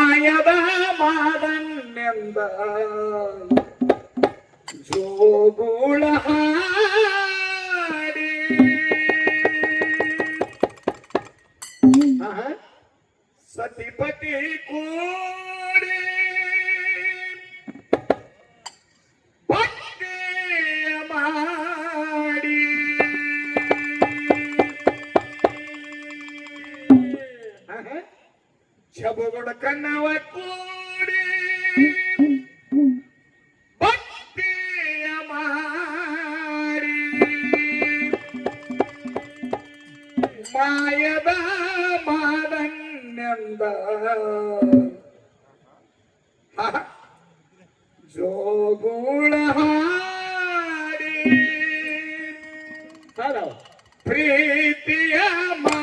ಮಾಯದ ಮಾದನ್ನೆಂದ ಜೋಗುಳ ಹಾಡಿ ಆಹಾ. ಸತಿಪತಿ ಕೂಡಿ ಶಬುಗುಡ ಕನ್ನವ ಕೂಡಿ ಭಕ್ತಿಯ ಮಾರಿ. ಮಾಯದ ಮಾದನ್ಯಂದ ಆಹಾ. ಜೋಗುಳ ಹಾಡಿ. ಪ್ರೀತಿಯ ಮಾದನ್ಯಂದ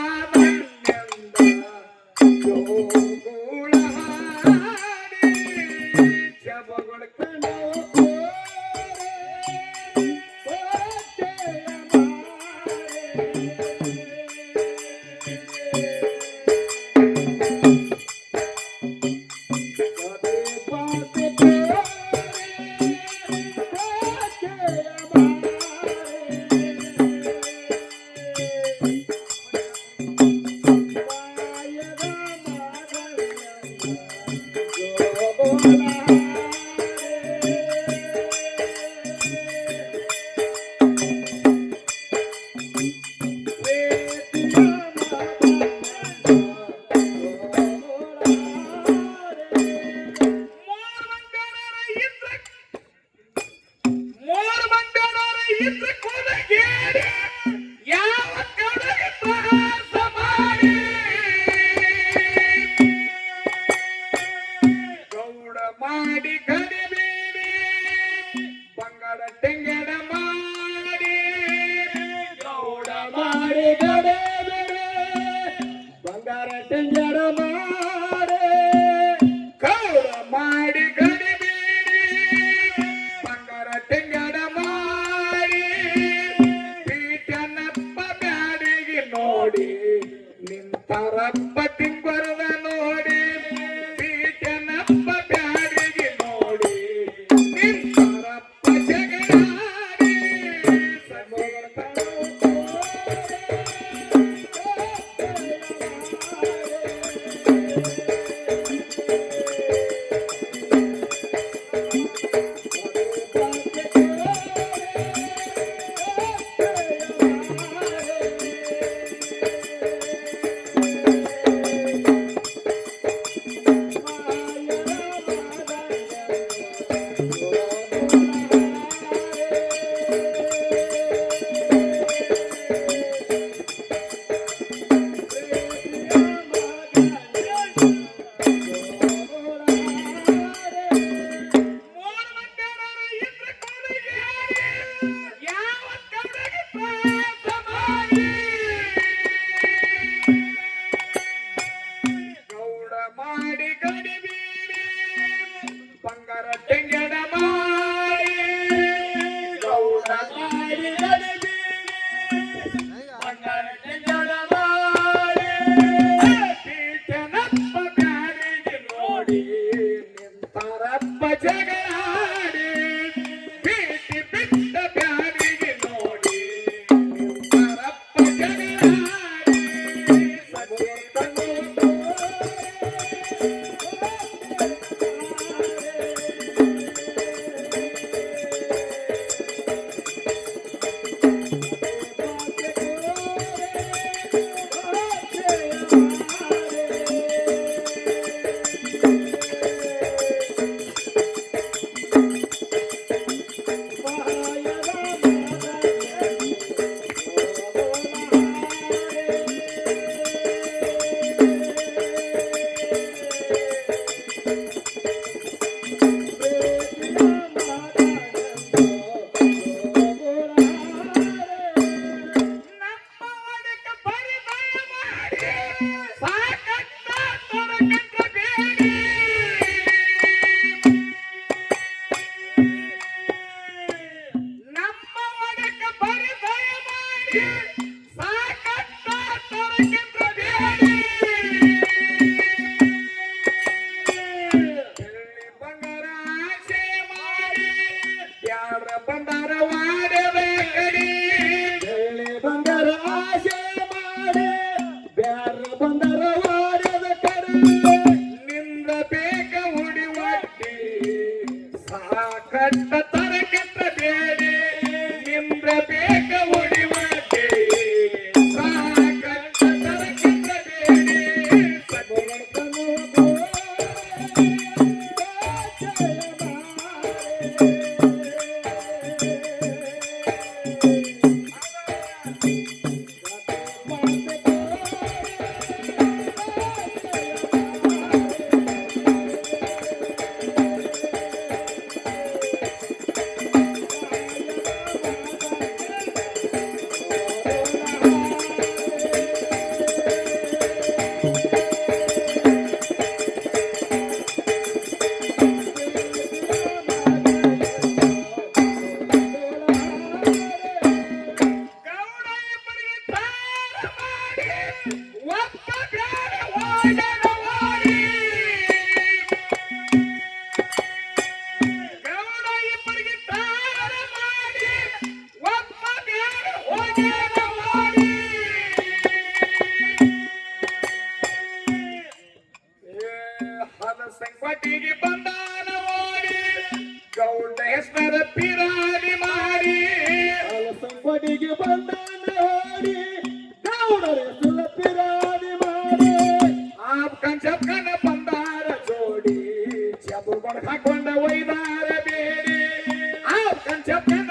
Jump down.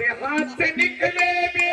We have said it today.